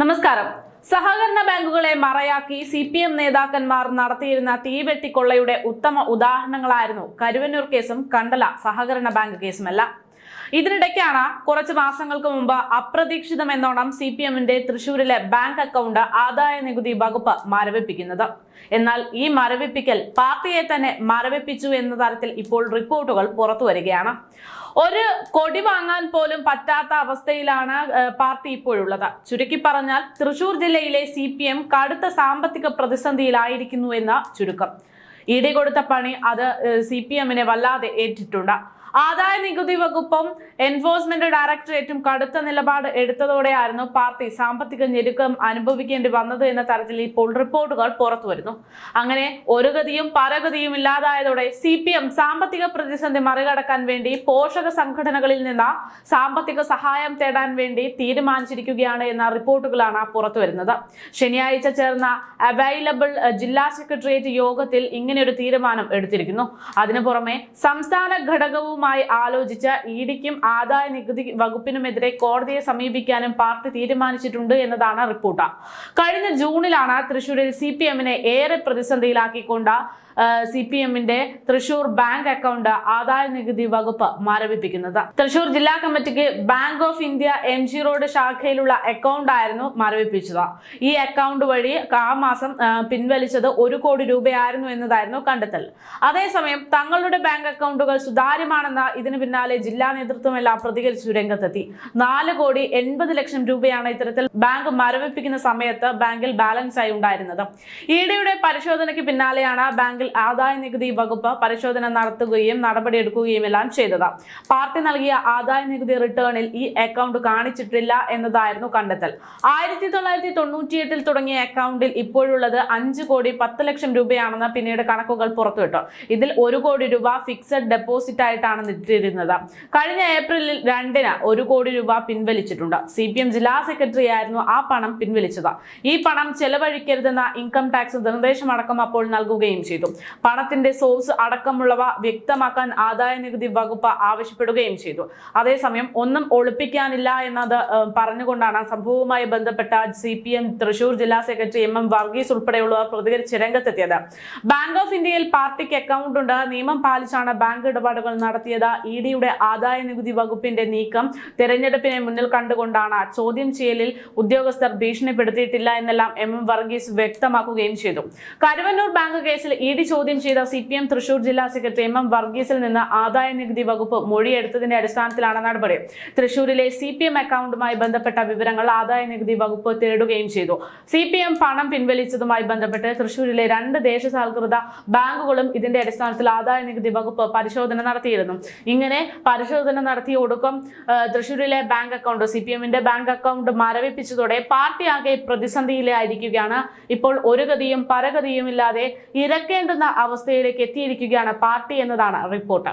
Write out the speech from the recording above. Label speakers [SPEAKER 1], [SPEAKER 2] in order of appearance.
[SPEAKER 1] നമസ്കാരം. സഹകരണ ബാങ്കുകളെ മറയാക്കി സി പി എം നേതാക്കന്മാർ നടത്തിയിരുന്ന തീവെട്ടിക്കൊള്ളയുടെ ഉത്തമ ഉദാഹരണങ്ങളായിരുന്നു കരുവന്നൂർ കേസും കണ്ടല സഹകരണ ബാങ്ക് കേസുമെല്ലാം. ഇതിനിടയ്ക്കാണ് കുറച്ച് മാസങ്ങൾക്ക് മുമ്പ് അപ്രതീക്ഷിതം എന്നോണം സി പി എമ്മിന്റെ തൃശൂരിലെ ബാങ്ക് അക്കൗണ്ട് ആദായ നികുതി വകുപ്പ് മരവിപ്പിക്കുന്നത്. എന്നാൽ ഈ മരവിപ്പിക്കൽ പാർട്ടിയെ തന്നെ മരവിപ്പിച്ചു എന്ന തരത്തിൽ ഇപ്പോൾ റിപ്പോർട്ടുകൾ പുറത്തു വരികയാണ്. ഒരു കൊടി വാങ്ങാൻ പോലും പറ്റാത്ത അവസ്ഥയിലാണ് പാർട്ടി ഇപ്പോഴുള്ളത്. ചുരുക്കി പറഞ്ഞാൽ തൃശൂർ ജില്ലയിലെ സി പി എം കടുത്ത സാമ്പത്തിക പ്രതിസന്ധിയിലായിരിക്കുന്നു എന്ന ചുരുക്കം. ഇടി കൊടുത്ത പണി അത് സി പി എമ്മിനെ വല്ലാതെ ഏറ്റിട്ടുണ്ട്. ആദായ നികുതി വകുപ്പും എൻഫോഴ്സ്മെന്റ് ഡയറക്ടറേറ്റും കടുത്ത നിലപാട് എടുത്തതോടെയായിരുന്നു പാർട്ടി സാമ്പത്തിക ഞെരുക്കം അനുഭവിക്കേണ്ടി വന്നത് എന്ന തരത്തിൽ ഇപ്പോൾ റിപ്പോർട്ടുകൾ പുറത്തു വരുന്നു. അങ്ങനെ ഒരു ഗതിയും പരഗതിയും ഇല്ലാതായതോടെ സി പി എം സാമ്പത്തിക പ്രതിസന്ധി മറികടക്കാൻ വേണ്ടി പോഷക സംഘടനകളിൽ നിന്ന് സാമ്പത്തിക സഹായം തേടാൻ വേണ്ടി തീരുമാനിച്ചിരിക്കുകയാണ് എന്ന റിപ്പോർട്ടുകളാണ് പുറത്തു വരുന്നത്. ശനിയാഴ്ച ചേർന്ന അവൈലബിൾ ജില്ലാ സെക്രട്ടേറിയറ്റ് യോഗത്തിൽ ഇങ്ങനെ ഒരു തീരുമാനം എടുത്തിരിക്കുന്നു. അതിനു പുറമെ സംസ്ഥാന ഘടകവുമായി ആലോചിച്ച ഇഡിക്കും ആദായ നികുതി വകുപ്പിനുമെതിരെ കോടതിയെ സമീപിക്കാനും പാർട്ടി തീരുമാനിച്ചിട്ടുണ്ട് എന്നതാണ് റിപ്പോർട്ട്. കഴിഞ്ഞ ജൂണിലാണ് തൃശൂരിൽ സി പി എമ്മിനെ ഏറെ പ്രതിസന്ധിയിലാക്കിക്കൊണ്ട് സി പി എമ്മിന്റെ തൃശൂർ ബാങ്ക് അക്കൗണ്ട് ആദായ നികുതി വകുപ്പ് മരവിപ്പിക്കുന്നത്. തൃശൂർ ജില്ലാ കമ്മിറ്റിക്ക് bank of India M G road ശാഖയിലുള്ള account ആയിരുന്നു മരവിപ്പിച്ചത്. ഈ അക്കൗണ്ട് വഴി ആ മാസം പിൻവലിച്ചത് ഒരു കോടി രൂപയായിരുന്നു എന്നതായിരുന്നു കണ്ടെത്തൽ. അതേസമയം തങ്ങളുടെ ബാങ്ക് അക്കൗണ്ടുകൾ സുതാര്യമാണെന്ന ഇതിന് പിന്നാലെ ജില്ലാ നേതൃത്വമെല്ലാം പ്രതികരിച്ചു രംഗത്തെത്തി. നാല് കോടി എൺപത് ലക്ഷം രൂപയാണ് ഇത്തരത്തിൽ ബാങ്ക് മരവിപ്പിക്കുന്ന സമയത്ത് ബാങ്കിൽ ബാലൻസ് ആയി ഉണ്ടായിരുന്നത്. ഇഡിയുടെ പരിശോധനയ്ക്ക് പിന്നാലെയാണ് ബാങ്കിൽ ആദായ നികുതി വകുപ്പ് പരിശോധന നടത്തുകയും നടപടിയെടുക്കുകയും എല്ലാം ചെയ്തത്. പാർട്ടി നൽകിയ ആദായ നികുതി റിട്ടേണിൽ ഈ അക്കൗണ്ട് കാണിച്ചിട്ടില്ല എന്നതായിരുന്നു കണ്ടെത്തൽ. ആയിരത്തി തൊള്ളായിരത്തി തൊണ്ണൂറ്റിയെട്ടിൽ തുടങ്ങിയ അക്കൗണ്ടിൽ ഇപ്പോഴുള്ളത് അഞ്ച് കോടി പത്ത് ലക്ഷം രൂപയാണെന്ന് പിന്നീട് കണക്കുകൾ പുറത്തുവിട്ടു. ഇതിൽ ഒരു കോടി രൂപ ഫിക്സഡ് ഡെപ്പോസിറ്റ് ആയിട്ടാണ് ഇട്ടിരുന്നത് കഴിഞ്ഞ ഏപ്രിലിൽ രണ്ടിന് ഒരു കോടി രൂപ പിൻവലിച്ചിട്ടുണ്ട്. സി പി എം ജില്ലാ സെക്രട്ടറി ആയിരുന്നു ആ പണം പിൻവലിച്ചത്. ഈ പണം ചെലവഴിക്കരുതെന്ന ഇൻകം ടാക്സ് നിർദ്ദേശമടക്കം അപ്പോൾ നൽകുകയും ചെയ്തു. പണത്തിന്റെ സോഴ്സ് അടക്കമുള്ളവ വ്യക്തമാക്കാൻ ആദായ നികുതി വകുപ്പ് ആവശ്യപ്പെടുകയും ചെയ്തു. അതേസമയം ഒന്നും ഒളിപ്പിക്കാനില്ല എന്നത് പറഞ്ഞുകൊണ്ടാണ് സംഭവവുമായി ബന്ധപ്പെട്ട സി പി എം തൃശൂർ ജില്ലാ സെക്രട്ടറി എം എം വർഗീസ് ഉൾപ്പെടെയുള്ളവർ പ്രതികരിച്ച് രംഗത്തെത്തിയത്. ബാങ്ക് ഓഫ് ഇന്ത്യയിൽ പാർട്ടിക്ക് അക്കൗണ്ട് ഉണ്ട്. നിയമം പാലിച്ചാണ് ബാങ്ക് ഇടപാടുകൾ നടത്തിയത് ഇ ഡിയുടെ ആദായ നികുതി വകുപ്പിന്റെ നീക്കം തെരഞ്ഞെടുപ്പിനെ മുന്നിൽ കണ്ടുകൊണ്ടാണ് ചോദ്യം ചെയ്യലിൽ ഉദ്യോഗസ്ഥർ ഭീഷണിപ്പെടുത്തിയിട്ടില്ല എന്നെല്ലാം എം എം വർഗീസ് വ്യക്തമാക്കുകയും ചെയ്തു. കരുവന്നൂർ ബാങ്ക് കേസിൽ ഇ ഡി ചോദ്യം ചെയ്ത സി പി എം തൃശൂർ ജില്ലാ സെക്രട്ടറി എം എം വർഗീസിൽ നിന്ന് ആദായ നികുതി വകുപ്പ് മൊഴിയെടുത്തതിന്റെ അടിസ്ഥാനത്തിലാണ് നടപടി. തൃശൂരിലെ സി പി എം അക്കൗണ്ടുമായി ബന്ധപ്പെട്ട വിവരങ്ങൾ ആദായ നികുതി വകുപ്പ് തേടുകയും ചെയ്തു. സി പി എം പണം പിൻവലിച്ചതുമായി ബന്ധപ്പെട്ട് തൃശൂരിലെ രണ്ട് ദേശസാൽകൃത ബാങ്കുകളും ഇതിന്റെ അടിസ്ഥാനത്തിൽ ആദായ നികുതി വകുപ്പ് പരിശോധന നടത്തിയിരുന്നു. ഇങ്ങനെ പരിശോധന നടത്തിയ ഒടുക്കം തൃശ്ശൂരിലെ ബാങ്ക് അക്കൗണ്ട് സി പി എമ്മിന്റെ ബാങ്ക് അക്കൗണ്ട് മരവിപ്പിച്ചതോടെ പാർട്ടി ആകെ പ്രതിസന്ധിയിലായിരിക്കുകയാണ്. ഇപ്പോൾ ഒരു ഗതിയും പരഗതിയും ഇല്ലാതെ ഇരക്കേണ്ടുന്ന അവസ്ഥയിലേക്ക് എത്തിയിരിക്കുകയാണ് പാർട്ടി എന്നതാണ് റിപ്പോർട്ട്.